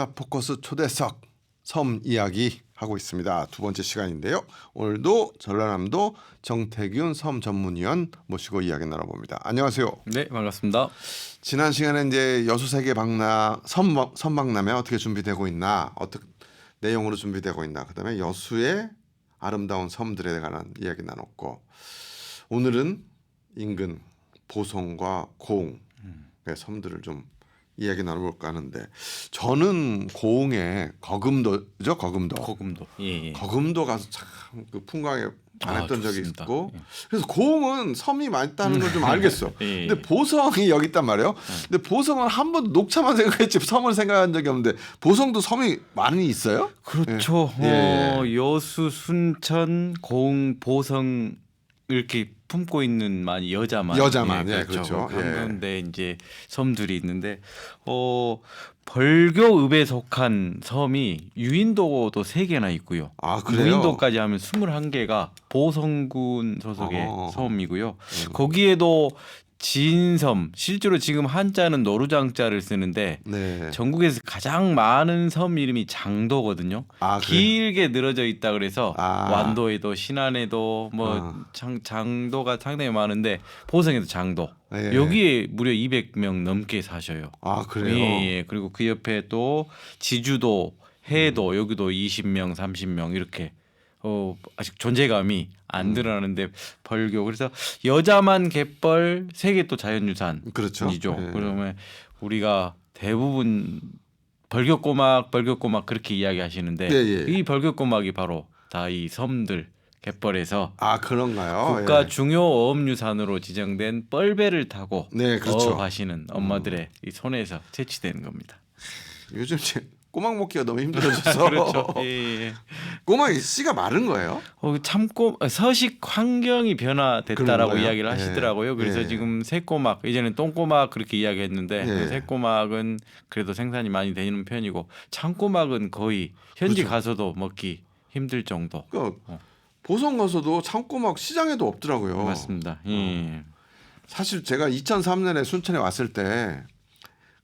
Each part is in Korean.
역사 포커스 초대석 섬 이야기 하고 있습니다. 두 번째 시간인데요. 오늘도 전라남도 정태균 섬 전문위원 모시고 이야기 나눠봅니다. 안녕하세요. 네 반갑습니다. 지난 시간에 이제 여수 세계 박람 섬 선박람회 어떻게 준비되고 있나 어떻게 내용으로 준비되고 있나 그다음에 여수의 아름다운 섬들에 관한 이야기 나눴고 오늘은 인근 보성과 고흥의 섬들을 좀 이야기 나눠볼까 하는데 저는 고흥에 거금도죠 거금도 고금도. 예. 예. 거금도 가서 참 그 풍광에 반했던 아, 적이. 있고 예. 그래서 고흥은 섬이 많다는 걸 좀 알겠어. 예. 근데 보성이 여기 있단 말이에요. 근데 보성은 한 번도 녹차만 생각했지 섬을 생각한 적이 없는데 보성도 섬이 많이 있어요? 그렇죠. 예. 어, 여수, 순천, 고흥, 보성 이렇게 품고 있는 많이 여자만 여자만, 예, 그렇죠. 그 예. 한가운데 이제 섬들이 있는데 어 벌교읍에 속한 섬이 유인도도 세 개나 있고요. 아 그래요? 무인도까지 하면 21개가 보성군 소속의 어. 섬이고요. 거기에도 진섬 실제로 지금 한자는 노루장자를 쓰는데 네. 전국에서 가장 많은 섬 이름이 장도거든요. 아, 그래요? 길게 늘어져 있다 그래서 아. 완도에도 신안에도 뭐 아. 장, 장도가 상당히 많은데 보성에도 장도 예. 여기에 무려 200명 넘게 사셔요. 아 그래요? 예, 예. 그리고 그 옆에 또 지주도, 음. 해도 여기도 20명, 30명 이렇게 어 아직 존재감이 안 음. 드러나는데 벌교 그래서 여자만 갯벌 세계 또 자연유산이죠. 그렇죠. 예. 그러면 우리가 대부분 벌교꼬막, 벌교꼬막 그렇게 이야기하시는데 예, 예. 이 벌교꼬막이 바로 다 이 섬들 갯벌에서 아 그런가요? 국가 예. 중요 어업유산으로 지정된 뻘배를 타고 네, 그렇죠. 어업하시는 엄마들의 이 손에서 채취되는 겁니다. 요즘 제 꼬막 먹기가 너무 힘들어져서 그렇죠. 예, 예. 꼬막이 씨가 마른 거예요? 어, 참고 서식 환경이 변화됐다라고 그런가요? 이야기를 하시더라고요. 그래서 예. 지금 새꼬막 이제는 똥꼬막 그렇게 이야기했는데 예. 그 새꼬막은 그래도 생산이 많이 되는 편이고 참꼬막은 거의 현지 그렇죠. 가서도 먹기 힘들 정도. 그러니까 어. 보성 가서도 참꼬막 시장에도 없더라고요. 맞습니다. 예. 사실 제가 2003년에 순천에 왔을 때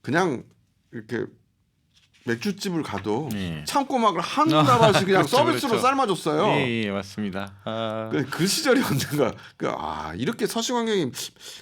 그냥 이렇게 맥주집을 가도 예. 참꼬막을 한 다발씩 그냥 그렇죠, 서비스로 그렇죠. 삶아줬어요. 예, 예, 맞습니다. 아, 그, 그 시절이 언젠가 그, 아 이렇게 서식 환경이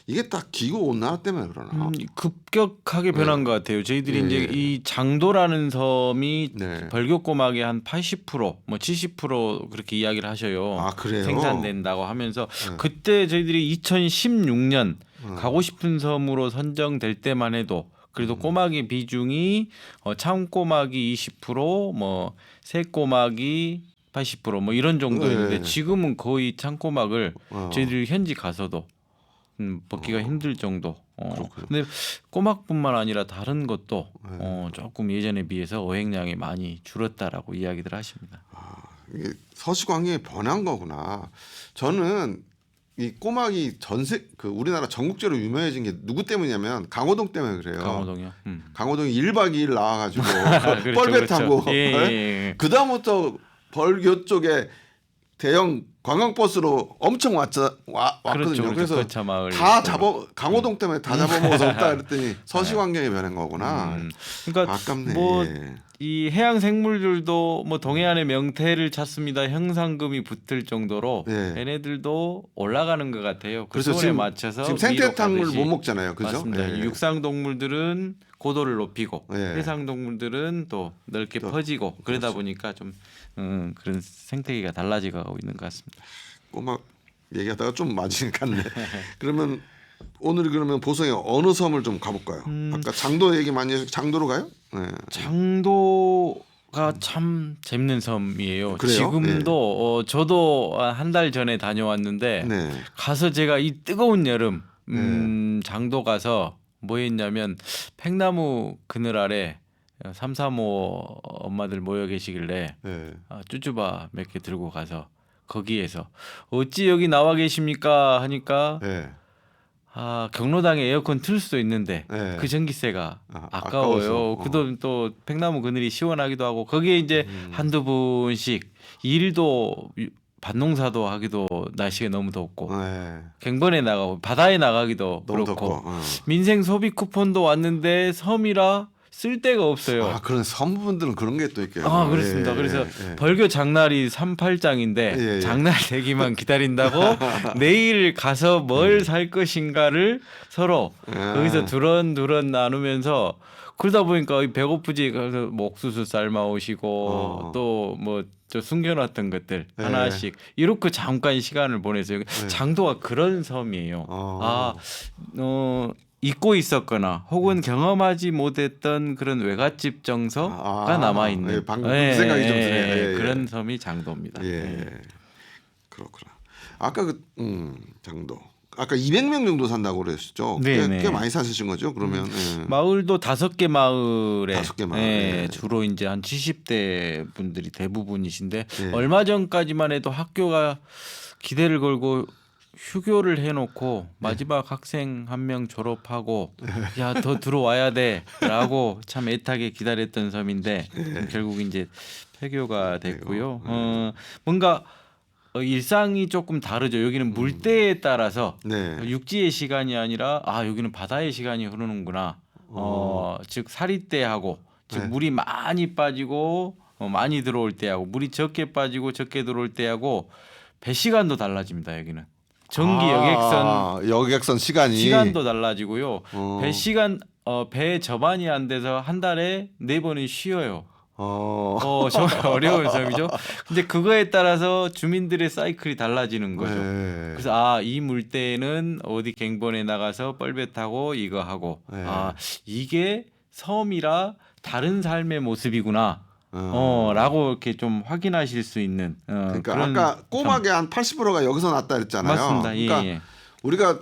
이게 딱 기후 온난화 때문에 그러나 음, 급격하게 변한 것 같아요. 저희들이 예. 이제 이 장도라는 섬이 네. 벌교꼬막의 한 80%, 뭐 70% 그렇게 이야기를 하셔요. 아 그래요 생산된다고 하면서 네. 그때 저희들이 2016년 음. 가고 싶은 섬으로 선정될 때만 해도 그래도 꼬막의 비중이 어, 참꼬막이 20%, 뭐 새꼬막이 80%뭐 이런 정도였는데 네. 지금은 거의 참꼬막을 어. 저희들이 현지 가서도 음, 먹기가 어. 힘들 정도. 어. 그렇군요. 근데 꼬막뿐만 아니라 다른 것도 네. 어, 조금 예전에 비해서 어획량이 많이 줄었다라고 이야기들 하십니다. 이게 서식 환경이 변한 거구나. 저는 이 꼬막이 전세 그 우리나라 전국적으로 유명해진 게 누구 때문이냐면 강호동 때문에 그래요. 강호동이요. 음. 강호동이 1박 2일 나와 가지고 그렇죠, 뻘배 그렇죠. 타고 예, 예, 예. 그 다음부터 벌교 쪽에 대형 관광버스로 엄청 왔자, 와, 왔거든요. 그렇죠, 그렇죠. 그래서 거차 마을 다 쪽으로. 잡아 강호동 때문에 다 잡아먹어서 없다 그랬더니 서식 환경이 변한 거구나. 음. 그러니까 아깝네. 뭐 이 해양 생물들도 뭐 동해안의 명태를 찾습니다. 형상금이 붙을 정도로 예. 얘네들도 올라가는 것 같아요. 그 그래서 지금- 맞춰서 지금 생태탕물. 못 먹잖아요. 그죠? 맞습니다. 예. 육상 동물들은 고도를 높이고 예. 해상 동물들은 또 넓게 또, 퍼지고 그러다 그렇죠. 보니까 좀 음, 그런 생태계가 달라지고 있는 것 같습니다. 꼬막 얘기하다가 좀 많이 갔네. 그러면 오늘 그러면 보성에 어느 섬을 좀 가볼까요? 음. 아까 장도 얘기 많이 해서 장도로 가요? 네. 장도가 참 재밌는 섬이에요. 그래요? 지금도 어, 저도 한 달 전에 다녀왔는데 네. 가서 제가 이 뜨거운 여름 음, 장도 가서 뭐 했냐면 팽나무 그늘 아래 삼삼오 엄마들 모여 계시길래 네. 아, 쭈쭈바 몇 개 들고 가서 거기에서 어찌 여기 나와 계십니까 하니까 네. 아 경로당에 에어컨 틀 수도 있는데 네. 그 전기세가 아, 아, 까워요 아까워서. 어. 그돈 또 팽나무 그늘이 시원하기도 하고 거기에 이제 음. 한두 분씩 일도 유- 밭농사도 하기도 날씨가 너무 덥고 네. 갱번에 나가고 바다에 나가기도 너무 그렇고 덥고. 어. 민생 소비 쿠폰도 왔는데 섬이라 쓸 데가 없어요. 아 그런 선부분들은 그런 게 또 있겠요. 아 그렇습니다. 예, 그래서 예, 예. 벌교 장날이 38장인데 예, 예. 장날 되기만 기다린다고 내일 가서 뭘 살 것인가를 서로 음. 아. 거기서 두런두런 나누면서 그러다 보니까 이 배고프지 그래서 뭐 옥수수 삶아 오시고 어. 또뭐 저 숨겨놨던 것들 예. 하나씩 이렇게 잠깐 시간을 보내서요. 장도가 그런 섬이에요. 어. 아, 어, 잊고 있었거나 혹은 경험하지 못했던 그런 외갓집 정서가 아, 남아 있는 예, 방금 그 생각이 좀 드네요. 예, 예. 그런 섬이 장도입니다. 예. 예. 그렇구나. 아까 그 음, 장도. 아까 200명 정도 산다고 그랬었죠. 네, 꽤, 네. 꽤 많이 사시신 거죠. 그러면 예. 마을도 다섯 개 마을에 다섯 개 마을, 예, 예. 주로 이제 한 70대 분들이 대부분이신데 예. 얼마 전까지만 해도 학교가 기대를 걸고 휴교를 해놓고 마지막 학생 한 명 졸업하고 야 더 들어와야 돼라고 참 애타게 기다렸던 섬인데 결국 이제 폐교가 됐고요. 어, 뭔가 어, 일상이 조금 다르죠. 여기는 물때에 따라서 네. 육지의 시간이 아니라 아 여기는 바다의 시간이 흐르는구나. 어, 즉 사리 때하고 즉 네. 물이 많이 빠지고 어, 많이 들어올 때하고 물이 적게 빠지고 적게 들어올 때하고 배 시간도 달라집니다. 여기는 전기 여객선 아, 여객선 시간이 시간도 달라지고요. 어. 배 시간 어, 배 접안이 안 돼서 한 달에 네 번은 쉬어요. 어. 어 정말 어려운 섬이죠. 근데 그거에 따라서 주민들의 사이클이 달라지는 거죠. 네. 그래서 아 이 물때는 어디 갱번에 나가서 뻘배 타고 이거 하고 네. 아 이게 섬이라 다른 삶의 모습이구나. 어. 어라고 이렇게 좀 확인하실 수 있는 어, 그러니까 그런 아까 꼬막의 한 80%가 여기서 났다 그랬잖아요. 맞습니다. 예, 그러니까 예. 우리가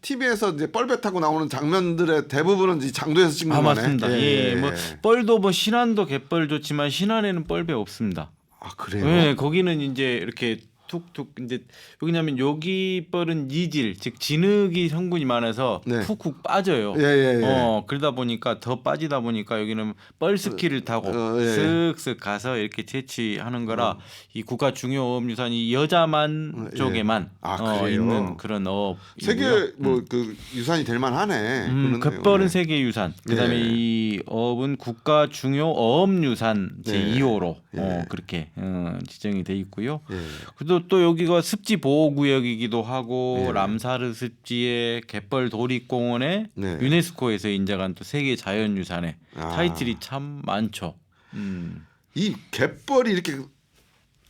TV에서 이제 뻘배 타고 나오는 장면들의 대부분은 이 장도에서 찍는 아 거네. 맞습니다. 예, 예. 뭐 뻘도 뭐 신안도 갯벌 좋지만 신안에는 뻘배 없습니다. 아 그래요. 예, 거기는 이제 이렇게 툭툭 이제 여기냐면 여기 뻘은 이질 즉 진흙이 성분이 많아서 네. 푹푹 빠져요. 예, 예, 예. 어 그러다 보니까 더 빠지다 보니까 여기는 뻘 스키를 타고 어, 예. 쓱쓱 가서 이렇게 채취하는 거라 이 국가 중요 어업유산이 여자만 어, 예. 쪽에만 아, 어, 그래요? 있는 그런 어업. 세계 뭐 그 유산이 될 만하네. 음, 그러네요. 갯벌은 네. 세계 유산. 그다음에 예. 이 어업은 국가 중요 어업유산 제 네. 2호로 예. 어, 그렇게 어, 지정이 돼 있고요. 예. 그 리고 또 여기가 습지 보호 구역이기도 하고 예. 람사르 습지의 갯벌 도립공원에 네. 유네스코에서 인정한 또 세계 자연유산에 아. 타이틀이 참 많죠. 음. 이 갯벌이 이렇게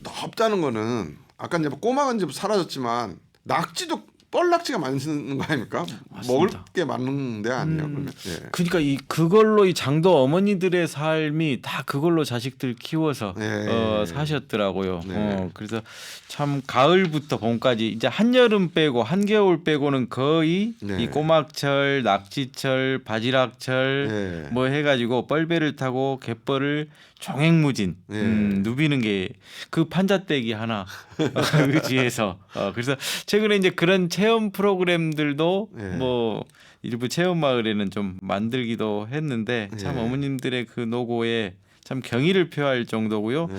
넓다는 거는 아까 이제 꼬막은 이제 사라졌지만 낙지도 뻘낙지가 많이 쓰는 거 아닙니까? 먹을 게 많은 데 아니에요. 그러면. 예. 그러니까 이 그걸로 이 장도 어머니들의 삶이 다 그걸로 자식들 키워서 예. 어, 사셨더라고요. 네. 어, 그래서 참 가을부터 봄까지 이제 한 여름 빼고 한겨울 빼고는 거의 네. 이 꼬막철, 낙지철, 바지락철 예. 뭐 해가지고 뻘배를 타고 갯벌을 종횡무진 예. 음, 누비는 게 그 판자떼기 하나 의지해서 어, 그래서 최근에 이제 그런 체험 프로그램들도 예. 뭐 일부 체험 마을에는 좀 만들기도 했는데 참 예. 어머님들의 그 노고에 참 경의를 표할 정도고요. 예.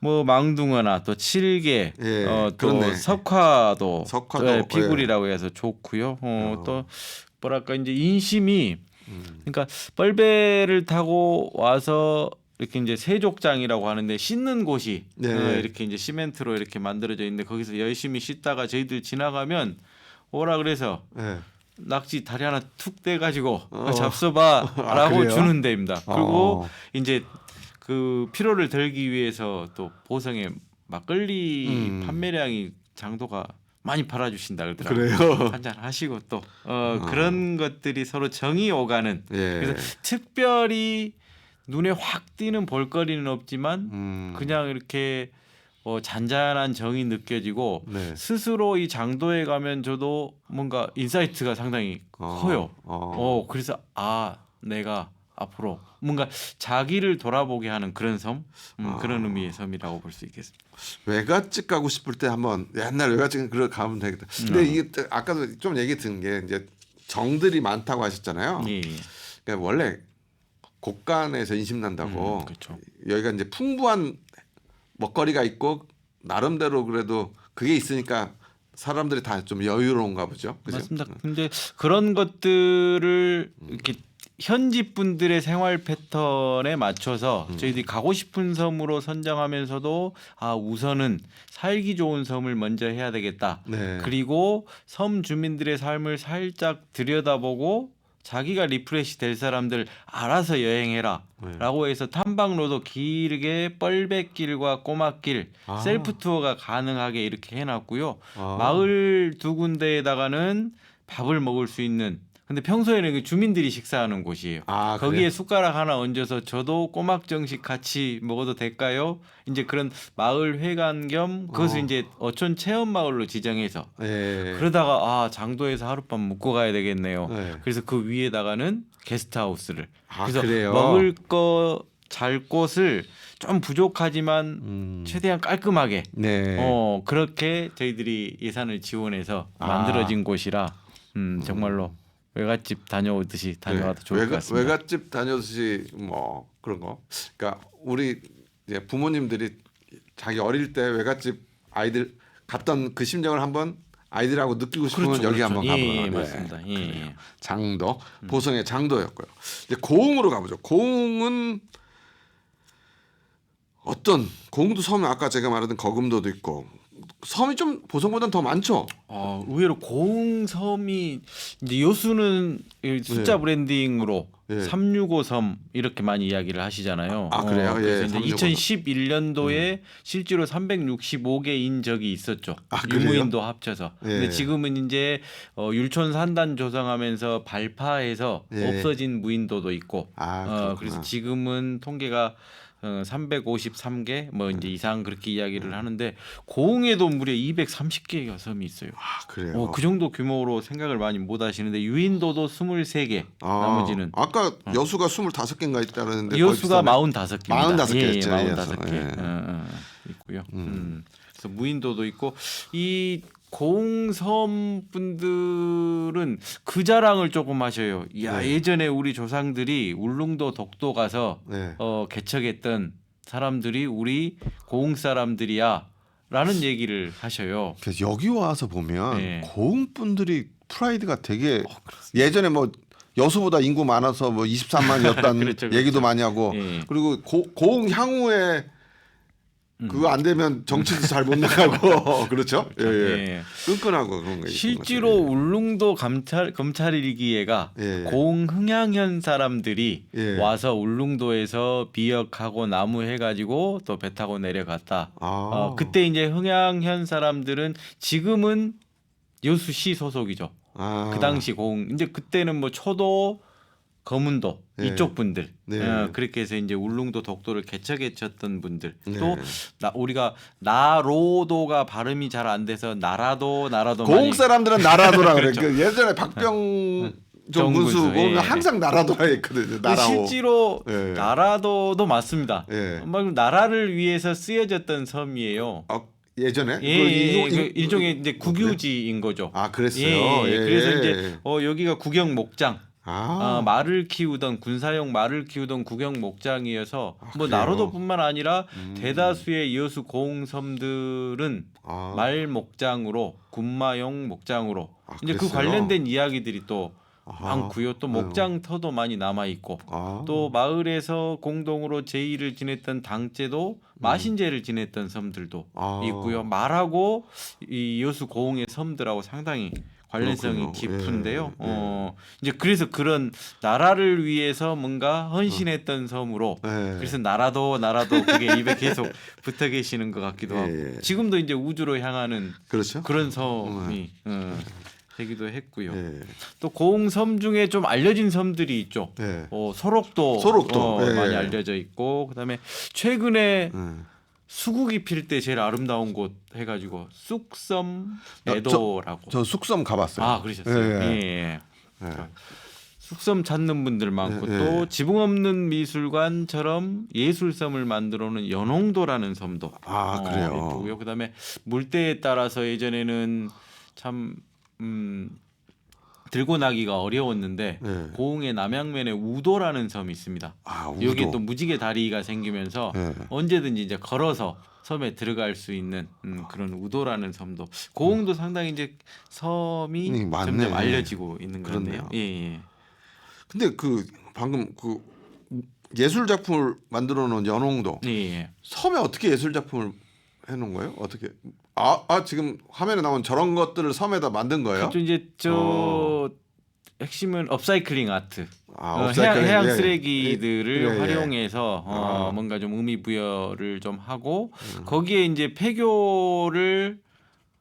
뭐 망둥어나 또 칠개, 예, 어, 또 그렇네. 석화도, 석화도, 예, 피굴이라고 해서 좋고요. 어, 어. 또 뭐랄까 이제 인심이 음. 그러니까 뻘배를 타고 와서 이렇게 이제 세족장이라고 하는데 씻는 곳이 네. 어, 이렇게 이제 시멘트로 이렇게 만들어져 있는데 거기서 열심히 씻다가 저희들 지나가면 오라 그래서 예. 낙지 다리 하나 툭 떼가지고 어. 잡숴봐라고 아, 그래요? 주는 데입니다. 그리고 어. 이제 그 피로를 덜기 위해서 또 보성에 막걸리 음. 판매량이 장도가 많이 팔아주신다 그러더라고요. 한잔 하시고 또 어, 어. 그런 것들이 서로 정이 오가는 예. 그래서 특별히 눈에 확 띄는 볼거리는 없지만 음. 그냥 이렇게 어, 잔잔한 정이 느껴지고 네. 스스로 이 장도에 가면 저도 뭔가 인사이트가 상당히 어. 커요. 어. 어 그래서 아 내가 앞으로 뭔가 자기를 돌아보게 하는 그런 섬 음, 아. 그런 의미의 섬이라고 볼 수 있겠습니다. 외갓집 가고 싶을 때 한번 옛날 외갓집 그러 가면 되겠다. 근데 음. 이게 또 아까도 좀 얘기 든 게 이제 정들이 많다고 하셨잖아요. 예, 예. 그러니까 원래 곳간에서 인심 난다고 음, 그렇죠. 여기가 이제 풍부한 먹거리가 있고 나름대로 그래도 그게 있으니까 사람들이 다 좀 여유로운가 보죠. 그죠? 맞습니다. 근데 그런 것들을 이렇게 현지 분들의 생활 패턴에 맞춰서 음. 저희들이 가고 싶은 섬으로 선정하면서도 아 우선은 살기 좋은 섬을 먼저 해야 되겠다. 네. 그리고 섬 주민들의 삶을 살짝 들여다보고 자기가 리프레시 될 사람들 알아서 여행해라. 네. 라고 해서 탐방로도 길게 뻘백길과 꼬막길 아. 셀프 투어가 가능하게 이렇게 해놨고요. 아. 마을 두 군데에다가는 밥을 먹을 수 있는 근데 평소에는 그 주민들이 식사하는 곳이에요. 아, 그래요? 거기에 숟가락 하나 얹어서 저도 꼬막 정식 같이 먹어도 될까요? 이제 그런 마을 회관 겸 그것을 어. 이제 어촌 체험 마을로 지정해서 예. 그러다가 아 장도에서 하룻밤 묵고 가야 되겠네요. 네. 그래서 그 위에다가는 게스트하우스를 아, 그래서 그래요? 먹을 거 잘 곳을 좀 부족하지만 음. 최대한 깔끔하게 네. 어 그렇게 저희들이 예산을 지원해서 아. 만들어진 곳이라 음 정말로 외갓집 다녀오듯이 다녀와도 네. 좋을 외가, 것 같습니다. 외갓집 다녀듯이 뭐 그런 거. 그러니까 우리 이제 부모님들이 자기 어릴 때 외갓집 아이들 갔던 그 심정을 한번 아이들하고 느끼고 싶으면 그렇죠, 여기 그렇죠. 한번 예, 가보라. 예, 네. 맞습니다. 예. 예. 장도 보성의 장도였고요. 이제 고흥으로 가보죠. 고흥은 어떤 고흥도 섬이 아까 제가 말했던 거금도도 있고 섬이 좀 보성보다는 더 많죠. 어, 의외로 고흥섬이 이제 여수는 이 숫자 네. 브랜딩으로 네. 365섬 이렇게 많이 이야기를 하시잖아요. 아, 그래요? 그래서 예, 이제 365 2011년도에 실제로 365개인 적이 있었죠. 아, 그래요? 유무인도 합쳐서. 예. 근데 지금은 이제 어, 율촌 산단 조성하면서 발파해서 예. 없어진 무인도도 있고. 아, 어. 그래서 지금은 통계가 어, 353개 뭐 네. 이제 이상 그렇게 이야기를 하는데 고흥에도 무려 230개의 섬이 있어요. 아 그래요. 어, 그 정도 규모로 생각을 많이 못 하시는데 유인도도 23개. 아, 나머지는 아까 여수가 25개인가 있다는데 여수가 45개입니다. 45개 예, 예, 였죠, 45개. 예. 어, 어, 있고요. 음. 그래서 무인도도 있고 이 고흥섬 분들은 그 자랑을 조금 하셔요. 야, 네. 예전에 우리 조상들이 울릉도 독도 가서 네. 어, 개척했던 사람들이 우리 고흥 사람들이야. 라는 얘기를 하셔요. 그래서 여기 와서 보면 네. 고흥 분들이 프라이드가 되게 예전에 뭐 여수보다 인구 많아서 뭐 23만이었다는 그렇죠, 그렇죠. 얘기도 많이 하고 예. 그리고 고, 고흥 향후에 음. 그거 안 되면 정치도 잘 못 나가고 그렇죠? 예, 예. 예. 끈끈하고 그런 거 실제로. 울릉도 검찰 검찰일기회가 예. 고흥 흥양현 사람들이 예. 와서 울릉도에서 비역하고 나무 해가지고 또 배 타고 내려갔다. 아. 어, 그때 이제 흥양현 사람들은 지금은 여수시 소속이죠. 아. 그 당시 고흥 이제 그때는 뭐 초도 거문도 예. 이쪽 분들 네. 어, 그렇게 해서 이제 울릉도 독도를 개척해 쳤던 분들 네. 또 나, 우리가 나로도가 발음이 잘 안 돼서 나라도 나라도 고흥 많이 사람들은 나라도라 그래. 그렇죠. 그 예전에 박병 좀 정군수, 군수 보면 예. 항상 나라도라 했거든요. 근데 나라오. 실제로 예. 나라도도 맞습니다. 예. 막 나라를 위해서 쓰여졌던 섬이에요. 아, 예전에 예, 그 예, 그 인- 일종의 이제 어? 국유지인 거죠. 아 그랬어요. 예, 예. 예, 그래서 예. 이제 어, 여기가 구경 목장, 아, 어, 말을 키우던 군사용 말을 키우던 구경 목장이어서 아, 뭐 그래요? 나로도뿐만 아니라 음. 대다수의 여수 고흥섬들은 아, 말 목장으로 군마용 목장으로 아, 이제 그 그랬어요? 관련된 이야기들이 또 아하. 많고요. 또 목장터도 많이 남아 있고 아, 또 마을에서 공동으로 제의를 지냈던 당제도 마신제를 지냈던 섬들도 음. 아. 있고요. 말하고 이 여수 고흥의 섬들하고 상당히 관련성이 그렇군요. 깊은데요. 예, 예. 어 이제 그래서 그런 나라를 위해서 뭔가 헌신했던 섬으로 예. 그래서 나라도 나라도 그게 입에 계속 붙어 계시는 것 같기도 예, 하고 예. 지금도 이제 우주로 향하는 그렇죠. 그런 섬이 어, 되기도 했고요. 예. 또 고흥섬 중에 좀 알려진 섬들이 있죠. 예. 어, 소록도, 소록도, 어, 예. 많이 알려져 있고 그다음에 최근에 예. 수국이 필 때 제일 아름다운 곳 해가지고 쑥섬 저- 애도라고. 저 숙섬 가봤어요. 아 그러셨어요. 예, 예. 예. 예. 예. 쑥섬 찾는 분들 많고 예, 예. 또 지붕 없는 미술관처럼 예술섬을 만들어놓은 연홍도라는 섬도 아, 그래요? 예쁘고요. 그다음에 물때에 따라서 예전에는 참 음, 들고 나기가 어려웠는데 예. 고흥의 남양면에 우도라는 섬이 있습니다. 아, 우도. 여기에 또 무지개 다리가 생기면서 예. 언제든지 이제 걸어서 섬에 들어갈 수 있는 음, 그런 우도라는 섬도 고흥도 상당히 이제 섬이 음, 많네. 점점 알려지고 있는. 건데요. 예, 예. 근데 그 방금 그 예술 작품을 만들어 놓은 연홍도 예, 예. 섬에 어떻게 예술 작품을 해 놓은 거예요? 어떻게 아, 아 지금 화면에 나온 저런 것들을 섬에다 만든 거예요? 또 이제 저 핵심은 업사이클링 아트. 아, 어, 해양, 업사이클링. 해양 예, 예. 쓰레기들을 예, 예. 활용해서 어, 아. 뭔가 좀 의미 부여를 좀 하고 음. 거기에 이제 폐교를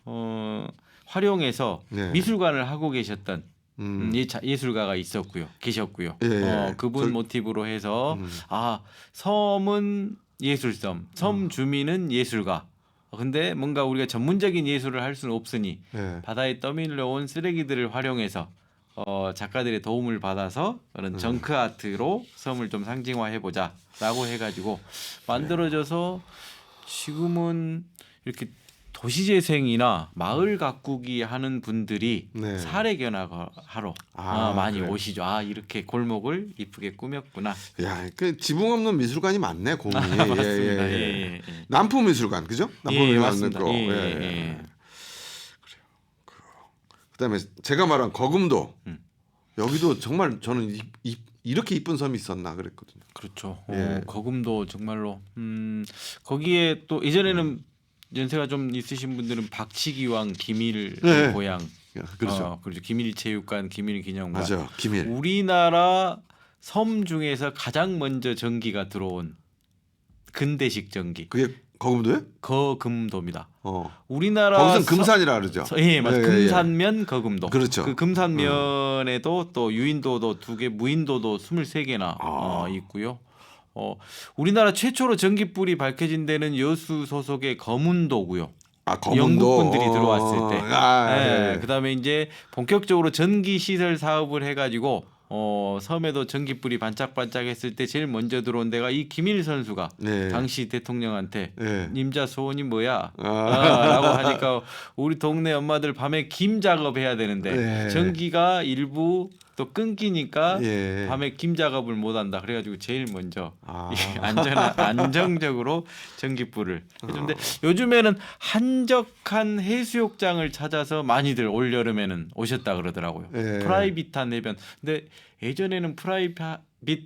어, 활용해서 네. 미술관을 하고 계셨던 음. 음, 예, 자- 예술가가 있었고요, 계셨고요. 예, 예. 어, 그분 그- 모티브로 해서 음. 아 섬은 예술섬, 섬 음. 주민은 예술가. 어, 근데 뭔가 우리가 전문적인 예술을 할 수는 없으니 예. 바다에 떠밀려온 쓰레기들을 활용해서 어, 작가들의 도움을 받아서 그런 정크 아트로 섬을 좀 상징화해 보자라고 해가지고 만들어져서 지금은 이렇게 도시재생이나 마을 가꾸기 하는 분들이 네. 사례 견학하러 아, 아, 많이 그래요? 오시죠. 아 이렇게 골목을 이쁘게 꾸몄구나. 야, 그 지붕 없는 미술관이 많네, 공이. 예, 맞습니다. 예, 예, 예. 예, 예. 남포 미술관, 그죠? 남포 예, 미술관 맞습니다. 있고. 예, 예, 예, 예. 예. 그다음에 제가 말한 거금도 음. 여기도 정말 저는 이, 이, 이렇게 이쁜 섬이 있었나 그랬거든요. 그렇죠. 예. 어, 거금도 정말로 음, 거기에 또 이전에는 연세가 좀 있으신 분들은 박치기왕 기밀 네. 고향 야, 그렇죠. 어, 그렇죠. 기밀 체육관, 기밀 기념관. 맞아, 기밀. 우리나라 섬 중에서 가장 먼저 전기가 들어온 근대식 전기 그게 거금도요? 거금도입니다. 어. 우리나라 거기선 서- 금산이라 그러죠. 서- 예, 맞 예, 예, 예. 금산면 거금도. 그렇죠. 그 금산면에도 또 유인도도 두 개, 무인도도 23개나 아. 어, 있고요. 어, 우리나라 최초로 전기불이 밝혀진 데는 여수 소속의 검은도고요. 아, 거금도. 영국 분들이 들어왔을 때. 아, 예, 예. 그다음에 이제 본격적으로 전기 시설 사업을 해가지고 어, 섬에도 전기불이 반짝반짝했을 때 제일 먼저 들어온 데가 이 김일 선수가 네. 당시 대통령한테 예. 님자 소원이 뭐야? 아. 아, 라고 하니까 우리 동네 엄마들 밤에 김 작업해야 되는데 네. 전기가 일부 또 끊기니까 예. 밤에 김 작업을 못 한다. 그래가지고 제일 먼저 아. 이 안전 안정적으로 전기불을 해주는데 요즘에는 한적한 해수욕장을 찾아서 많이들 올 여름에는 오셨다 그러더라고요. 예. 프라이빗한 해변. 근데 예전에는 프라이빗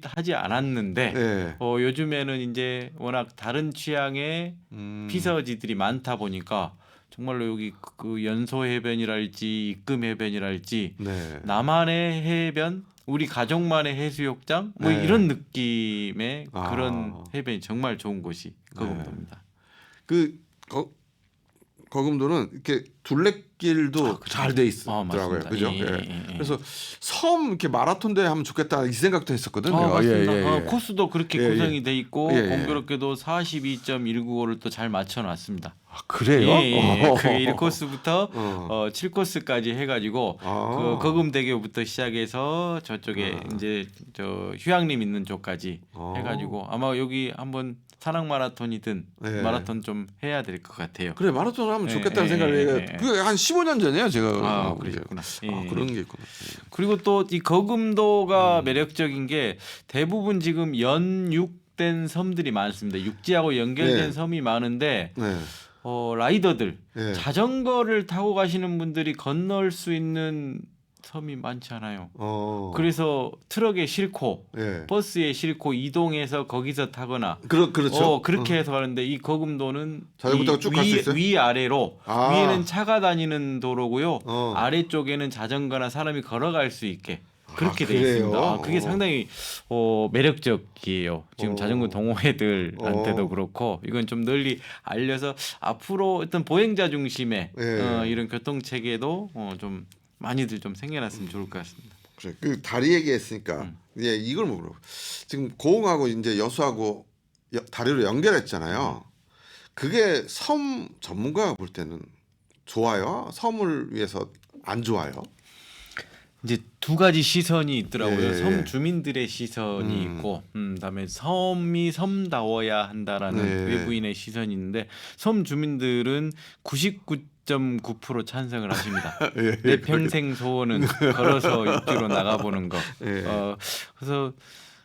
하지 않았는데 예. 어, 요즘에는 이제 워낙 다른 취향의 음. 피서지들이 많다 보니까 정말로 여기 그- 그 연소 해변이랄지 입금 해변이랄지 네. 나만의 해변 우리 가족만의 해수욕장 뭐 네. 이런 느낌의 아. 그런 해변이 정말 좋은 곳이 거금도입니다. 그 거, 거금도는 이렇게 둘레길도 잘돼 있더라고요. 아. 그죠? 예, 예. 예, 예. 그래서 섬 이렇게 마라톤 대회 하면 좋겠다 이 생각도 했었거든요. 아, 맞습니다. 예, 예, 예. 어, 코스도 그렇게 예, 예. 구성이 돼 있고 예, 예. 공교롭게도 42.195를 또 잘 맞춰 놨습니다. 아, 그래요? 예, 예. 어. 그 1코스부터 어. 어, 7코스까지 해가지고 아. 그 거금대교부터 시작해서 저쪽에 아. 이제 저 휴양림 있는 쪽까지 어. 해가지고 아마 여기 한번 산악 마라톤이든 예. 마라톤 좀 해야 될 것 같아요. 그래 마라톤 하면 예, 좋겠다는 예, 생각을 예. 예, 예. 그게 한 15년 전이에요, 제가. 아, 어, 그러셨구나. 아, 예. 그런 게 있구나. 그리고 또 이 거금도가 음. 매력적인 게 대부분 지금 연육된 섬들이 많습니다. 육지하고 연결된 네. 섬이 많은데 네. 어, 라이더들 예. 자전거를 타고 가시는 분들이 건널 수 있는 섬이 많지 않아요. 어. 그래서 트럭에 싣고 예. 버스에 싣고 이동해서 거기서 타거나 그러, 그렇죠. 어, 그렇게 해서 가는데 이 거금도는 자전거 이 타고 쭉갈수 위, 있어요? 위 아래로 아. 위에는 차가 다니는 도로고요. 어. 아래쪽에는 자전거나 사람이 걸어갈 수 있게 그렇게 아, 돼 그래요? 있습니다. 아, 그게 어. 상당히 어, 매력적이에요. 지금 어. 자전거 동호회들한테도 어. 그렇고 이건 좀 널리 알려서 앞으로 어떤 보행자 중심의 예. 어, 이런 교통 체계도 어, 좀 많이들 좀 생겨났으면 좋을 것 같습니다. 그래. 그 다리 얘기했으니까 음. 예 이걸 뭐 물어. 지금 고흥하고 이제 여수하고 여- 다리로 연결했잖아요. 그게 섬 전문가가 볼 때는 좋아요. 섬을 위해서 안 좋아요. 이제 두 가지 시선이 있더라고요. 예, 예. 섬 주민들의 시선이 음. 있고, 음, 그다음에 섬이 섬다워야 한다라는 네. 외부인의 시선이 있는데 섬 주민들은 99.9% 찬성을 하십니다. 예, 내 평생 소원은 걸어서 육지로 나가보는 거. 예. 어, 그래서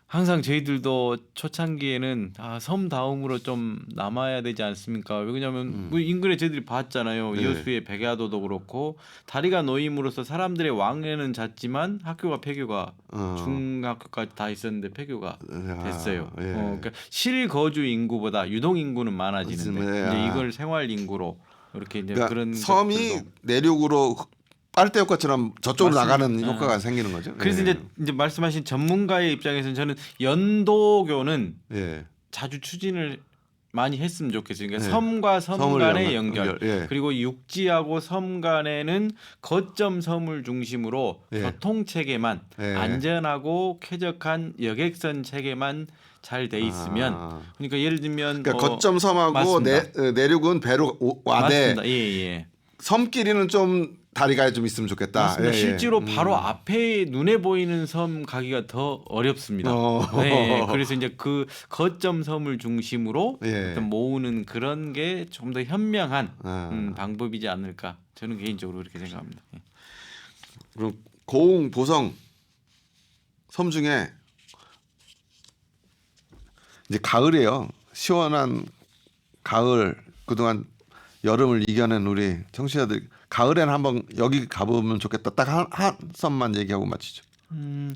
항상 저희들도 초창기에는 아, 섬 다음으로 좀 남아야 되지 않습니까? 왜냐하면 뭐 인근에 저희들이 봤잖아요. 음. 네. 여수의 백야도도 그렇고 다리가 놓임으로써 사람들의 왕래는 잦지만 학교가 폐교가 어. 중학교까지 다 있었는데 폐교가 아, 됐어요. 예. 어, 그러니까 실거주 인구보다 유동 인구는 많아지는데. 이제 이걸 생활 인구로 이렇게 이제 그러니까 그런 섬이 것들도 내륙으로 빨대 효과처럼 저쪽으로 맞습니다. 나가는 아. 효과가 생기는 거죠. 그래서 예. 이제 이제 말씀하신 전문가의 입장에서는 저는 연도교는 예. 자주 추진을 많이 했으면 좋겠어요. 그러니까 네. 섬과 섬 간의 연결, 연결, 예. 그리고 육지하고 섬 간에는 거점 섬을 중심으로 예. 교통 체계만 예. 안전하고 쾌적한 여객선 체계만 잘 돼 있으면 아. 그러니까 예를 들면 그러니까 뭐 거점 섬하고. 내, 어, 내륙은 배로 오- 와대. 예, 예. 섬끼리는 좀 다리가 좀 있으면 좋겠다. 맞습니다. 예, 예. 실제로 음. 바로 앞에 눈에 보이는 섬 가기가 더 어렵습니다. 어. 네, 그래서 이제 그 거점 섬을 중심으로 예. 어떤 모으는 그런 게 좀 더 현명한 아. 음, 방법이지 않을까 저는 개인적으로 그렇게 생각합니다. 예. 그럼 고흥, 보성 섬 중에 이제 가을이에요. 시원한 가을 그동안 여름을 이겨낸 우리 청취자들 가을에는 한번 여기 가보면 좋겠다. 딱한 한 섬만 얘기하고 마치죠. 음,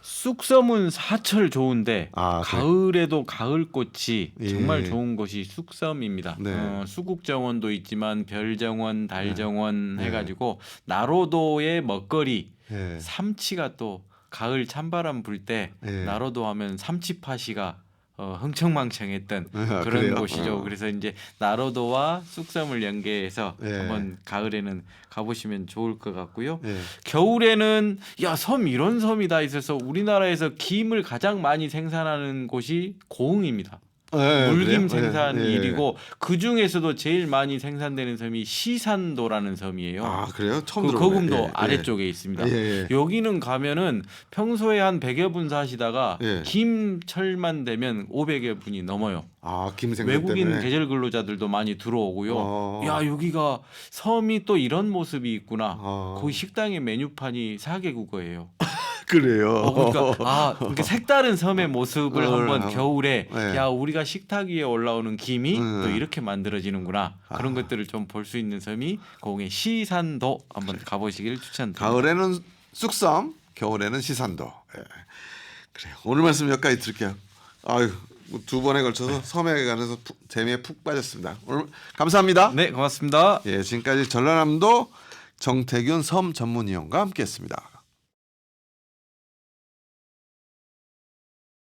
쑥섬은 사철 좋은데 아. 가을에도 가을 꽃이 예. 정말 좋은 곳이 쑥섬입니다. 네. 어, 수국정원도 있지만 별정원, 달정원 네. 해가지고 나로도의 먹거리 예. 삼치가 또 가을 찬바람 불때 예. 나로도 하면 삼치파시가 어, 흥청망청했던 아, 그런 그래요? 곳이죠. 어. 그래서 이제 나로도와 쑥섬을 연계해서 예. 한번 가을에는 가보시면 좋을 것 같고요. 예. 겨울에는 야 섬 이런 섬이 다 있어서 우리나라에서 김을 가장 많이 생산하는 곳이 고흥입니다. 예, 물김 그래요? 생산 예, 예. 일이고 그 중에서도 제일 많이 생산되는 섬이 시산도라는 섬이에요. 아 그래요? 처음 그 들어보네. 거금도 예, 예. 아래쪽에 있습니다. 예, 예. 여기는 가면은 평소에 한 100여 분 사시다가 예. 김철만 되면 500여 분이 넘어요. 아 김생선 외국인 때문에. 계절 근로자들도 많이 들어오고요. 어. 야 여기가 섬이 또 이런 모습이 있구나. 어. 거기 식당의 메뉴판이 4개국어예요. 그래요. 어, 그러니까 아 이렇게 색다른 섬의 모습을 어, 한번 어. 겨울에 네. 야 우리가 식탁 위에 올라오는 김이 음. 또 이렇게 만들어지는구나 그런 아. 것들을 좀 볼 수 있는 섬이 공의 시산도 한번 가보시길 추천드립니다. 가을에는 쑥섬, 겨울에는 시산도. 예. 그래요. 오늘 말씀 여기까지 드릴게요. 아유 두 번에 걸쳐서 섬에 관해서 푹, 재미에 푹 빠졌습니다. 오늘 감사합니다. 네 고맙습니다. 예, 지금까지 전라남도 정태균 섬 전문위원과 함께했습니다.